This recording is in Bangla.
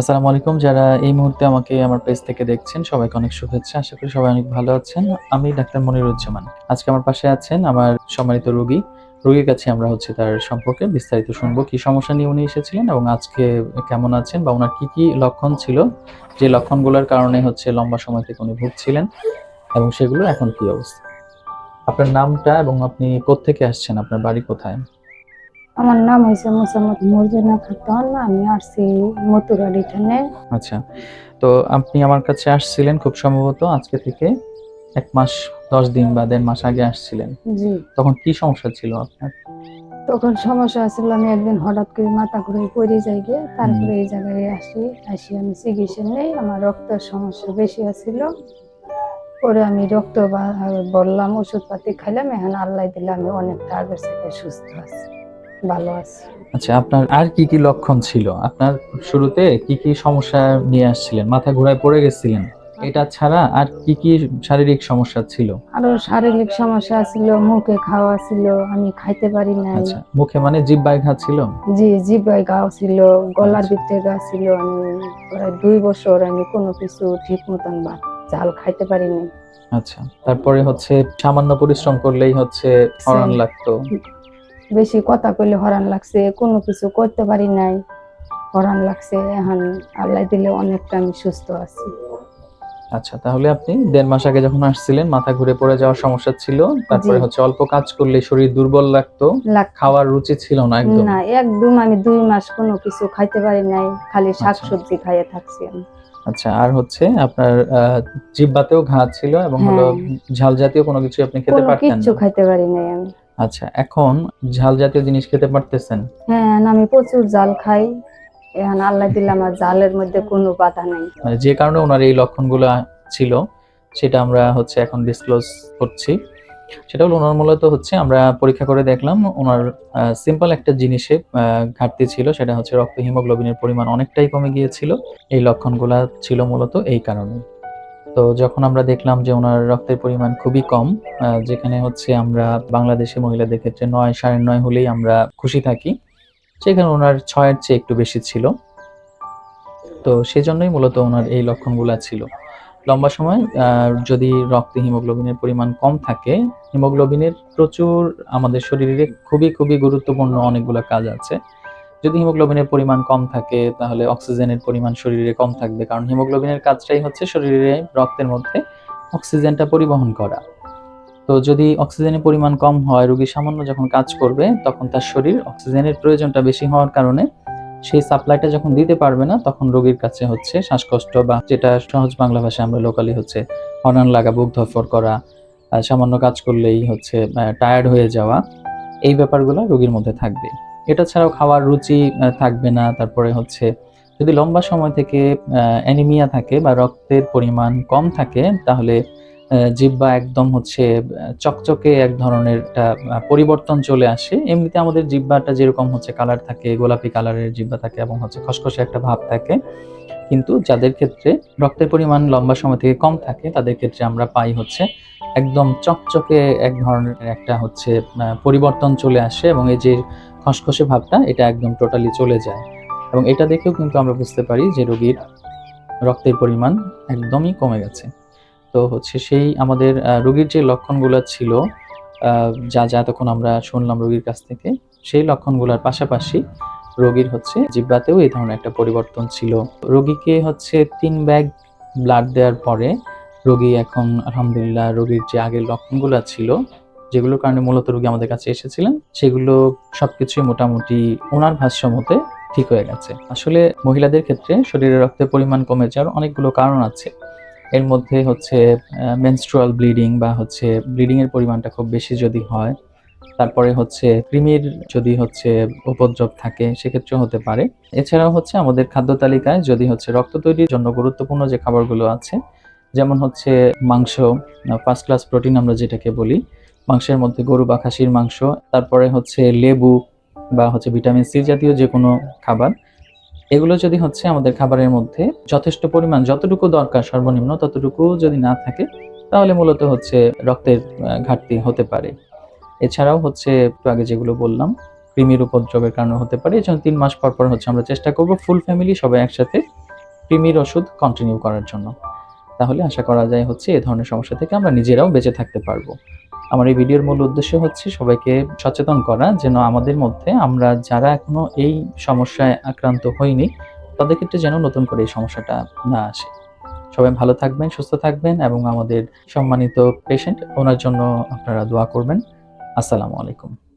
আসসালামু আলাইকুম। যারা এই মুহূর্তে আমাকে আমার পেজ থেকে দেখছেন, সবাইকে অনেক শুভেচ্ছা। আশা করি সবাই অনেক ভালো আছেন। আমি ডাক্তার মনিরুজ্জামান। আজকে আমার পাশে আছেন আমার সম্মানিত রোগী। রোগীর কাছে আমরা হচ্ছে তার সম্পর্কে বিস্তারিত শুনব। কি সমস্যা নিয়ে উনি এসেছিলেন এবং আজকে কেমন আছেন বা ওনার কি কি লক্ষণ ছিল? যে লক্ষণগুলোর কারণে হচ্ছে লম্বা সময় থেকে উনি ভুগছিলেন এবং সেগুলো এখন কি অবস্থা? আপনার নামটা এবং আপনি কোত্থেকে আসছেন? আপনার বাড়ি কোথায়? আমার নাম হয়েছে মোসাম্মদ মর্জনা খাতুন আমি আসছি মতুরারি থানে আচ্ছা তো আপনি আমার কাছে আসছিলেন খুব সম্ভবত আজকে থেকে এক মাস দশ দিন বা দেড় মাস আগে আসছিলেন। জি। তখন কি সমস্যা ছিল আপনার? তখন সমস্যা ছিল আমি একদিন হঠাৎ করে মাথা ঘুরে পড়ে যাই গিয়ে তারপরে এই জায়গায় আসি আসি আমি চিকিৎসা নেই আমার রক্তের সমস্যা বেশি আছিল। পরে আমি রক্ত বা- বললাম ওষুধপাতি খাইলাম এখন আল্লাহ দিলে আমি অনেকটা আগের সাথে সুস্থ আছি। ভালো আছি। আচ্ছা আপনার আর কি কি লক্ষণ ছিল? আপনার শুরুতে কি কি সমস্যা নিয়ে আসছিলেন? মাথা ঘোরায় পড়ে গেছিলেন? এটা ছাড়া আর কি কি শারীরিক সমস্যা ছিল? আরও শারীরিক সমস্যা ছিল মুখে খাওয়া ছিল আমি খাইতে পারি নাই। আচ্ছা মুখে মানে জিব্বায় ঘা ছিল? জি জিবাই গাও ছিল গলার আচ্ছা। ভিতরে গা ছিল আমি প্রায় দুই বছর আমি কোনো কিছু ঠিক মতন ভাত চাল খাইতে পারিনি আচ্ছা তারপরে হচ্ছে সামান্য পরিশ্রম করলেই হচ্ছে হরণ লাগতো। বেশি কথা কইলে হরান লাগছে কোনো কিছু করতে পারি নাই হরান লাগছে। এখন আল্লাহ দিলে অনেকটা আমি সুস্থ আছি। আচ্ছা তাহলে আপনি দেড় মাস আগে যখন আসছিলেন মাথা ঘুরে পড়ে যাওয়ার সমস্যা ছিল তারপরে হচ্ছে অল্প কাজ করলে শরীর দুর্বল লাগতো লাগ খাওয়ার রুচি ছিল না একদম। না একদম আমি দুই মাস কোনো কিছু খাইতে পারি নাই খালি শাক আচ্ছা। সবজি খাইয়ে থাকছি আমি। আচ্ছা আর হচ্ছে আপনার আহ, জিহ্বাতেও ঘা ছিল এবং হলো হ্যাঁ। ঝাল জাতীয় কোনো কিছু আপনি খেতে পারতেন না। খাইতে পারি নাই আমি। আচ্ছা এখন ঝাল জাতীয় জিনিস খেতে পারতেছেন? হ্যাঁ আমি প্রচুর জাল খাই। এখন আল্লাহ দিলে আমার জালের মধ্যে কোনো বাধা নাই। মানে যে কারণে ওনার এই লক্ষণগুলো ছিল সেটা আমরা হচ্ছে এখন ডিসক্লোজ করছি। সেটা হলো ওনার মূলত হচ্ছে, আমরা পরীক্ষা করে দেখলাম, ওনার সিম্পল একটা জিনিসে ঘাটতি ছিল, সেটা হচ্ছে রক্ত হিমোগ্লোবিনের পরিমাণ অনেকটাই কমে গিয়েছিল। এই লক্ষণগুলা ছিল মূলত এই কারণে। তো যখন আমরা দেখলাম যে ওনার রক্তের পরিমাণ খুবই কম যেখানে হচ্ছে আমরা বাংলাদেশি মহিলাদের ক্ষেত্রে নয়, সাড়ে নয় হলেই আমরা খুশি থাকি, সেখানে ওনার ছয়ের চেয়ে একটু বেশি ছিল। তো সেজন্যই মূলত ওনার এই লক্ষণগুলো ছিল। লম্বা সময় যদি রক্তে হিমোগ্লোবিনের পরিমাণ কম থাকে, হিমোগ্লোবিনের প্রচুর আমাদের শরীরে খুবই খুবই গুরুত্বপূর্ণ অনেকগুলো কাজ আছে। যদি হিমোগ্লোবিনের পরিমাণ কম থাকে, তাহলে অক্সিজেনের পরিমাণ শরীরে কম থাকবে, কারণ হিমোগ্লোবিনের কাজটাই হচ্ছে শরীরে রক্তের মধ্যে অক্সিজেনটা পরিবহন করা। তো যদি অক্সিজেনের পরিমাণ কম হয়, রোগী সামান্য যখন কাজ করবে, তখন তার শরীর অক্সিজেনের প্রয়োজনটা বেশি হওয়ার কারণে সেই সাপ্লাইটা যখন দিতে পারবে না, তখন রোগীর কাছে হচ্ছে শ্বাসকষ্ট বা যেটা সহজ বাংলা ভাষায় আমরা লোকালি হচ্ছে হর্নান লাগা, বুক ধরফর করা সামান্য কাজ করলেই হচ্ছে টায়ার্ড হয়ে যাওয়া, এই ব্যাপারগুলো রোগীর মধ্যে থাকবে। এটা ছাড়াও খাওয়ার রুচি থাকবে না, তারপরে হচ্ছে যদি লম্বা সময় থেকে অ্যানিমিয়া থাকে বা রক্তের পরিমাণ কম থাকে, তাহলে জিহ্বা একদম হচ্ছে চকচকে এক ধরনের একটা পরিবর্তন চলে আসে। এমনিতে আমাদের জিব্বাটা যেরকম হচ্ছে কালার থাকে, গোলাপি কালারের জিব্বা থাকে এবং হচ্ছে খসখসে একটা ভাব থাকে। কিন্তু যাদের ক্ষেত্রে রক্তের পরিমাণ লম্বা সময় থেকে কম থাকে, তাদের ক্ষেত্রে আমরা পাই হচ্ছে একদম চকচকে এক ধরনের একটা হচ্ছে পরিবর্তন চলে আসে এবং এই যে খসখসে ভাবটা, এটা একদম টোটালি চলে যায়। এবং এটা দেখেও কিন্তু আমরা বুঝতে পারি যে রোগীর রক্তের পরিমাণ একদমই কমে গেছে। তো হচ্ছে সেই আমাদের রোগীর যে লক্ষণগুলো ছিল যা যা তখন আমরা শুনলাম রোগীর কাছ থেকে, সেই লক্ষণগুলোর পাশাপাশি রোগীর হচ্ছে জিব্বাতেও এই ধরনের একটা পরিবর্তন ছিল। রোগীকে হচ্ছে তিন ব্যাগ ব্লাড দেওয়ার পরে রোগী এখন আলহামদুলিল্লাহ রোগীর যে আগের লক্ষণগুলো ছিল, যেগুলোর কারণে মূলত রোগী আমাদের কাছে এসেছিলেন, সেগুলো সব কিছুই মোটামুটি ওনার ভাষ্য মতে ঠিক হয়ে গেছে। আসলে মহিলাদের ক্ষেত্রে শরীরে রক্তের পরিমাণ কমে যাওয়ার অনেকগুলো কারণ আছে। এর মধ্যে হচ্ছে মেনস্ট্রুয়াল ব্লিডিং বা হচ্ছে ব্লিডিং এর পরিমাণটা খুব বেশি যদি হয়, তারপরে হচ্ছে কৃমির যদি হচ্ছে উপদ্রব থাকে, সেক্ষেত্রেও হতে পারে। এছাড়াও হচ্ছে আমাদের খাদ্য তালিকায় যদি হচ্ছে রক্ত তৈরির জন্য গুরুত্বপূর্ণ যে খাবারগুলো আছে, যেমন হচ্ছে মাংস ফার্স্ট ক্লাস প্রোটিন আমরা যেটাকে বলি, মাংসের মধ্যে গরু বা খাসির মাংস, তারপরে হচ্ছে লেবু বা হচ্ছে ভিটামিন সি জাতীয় যে কোনো খাবার এগুলো যদি হচ্ছে আমাদের খাবারের মধ্যে যথেষ্ট পরিমাণ, যতটুকু দরকার সর্বনিম্ন, ততটুকু যদি না থাকে, তাহলে মূলত হচ্ছে রক্তের ঘাটতি হতে পারে। এছাড়াও হচ্ছে একটু আগে যেগুলো বললাম, কৃমির উপদ্রবের কারণে হতে পারে। এজন্য তিন মাস পর পর হচ্ছে আমরা চেষ্টা করব ফুল ফ্যামিলি সবাই একসাথে কৃমির ওষুধ কন্টিনিউ করার জন্য। তাহলে আশা করা যায় হচ্ছে এ ধরনের সমস্যা থেকে আমরা নিজেরাও বেঁচে থাকতে পারব। আমার এই ভিডিওর মূল উদ্দেশ্য হচ্ছে সবাইকে সচেতন করা, যেন আমাদের মধ্যে আমরা যারা এখনও এই সমস্যায় আক্রান্ত হইনি, তাদের ক্ষেত্রে যেন নতুন করে এই সমস্যাটা না আসে। সবাই ভালো থাকবেন, সুস্থ থাকবেন এবং আমাদের সম্মানিত পেশেন্ট ওনার জন্য আপনারা দোয়া করবেন। আসসালামু আলাইকুম।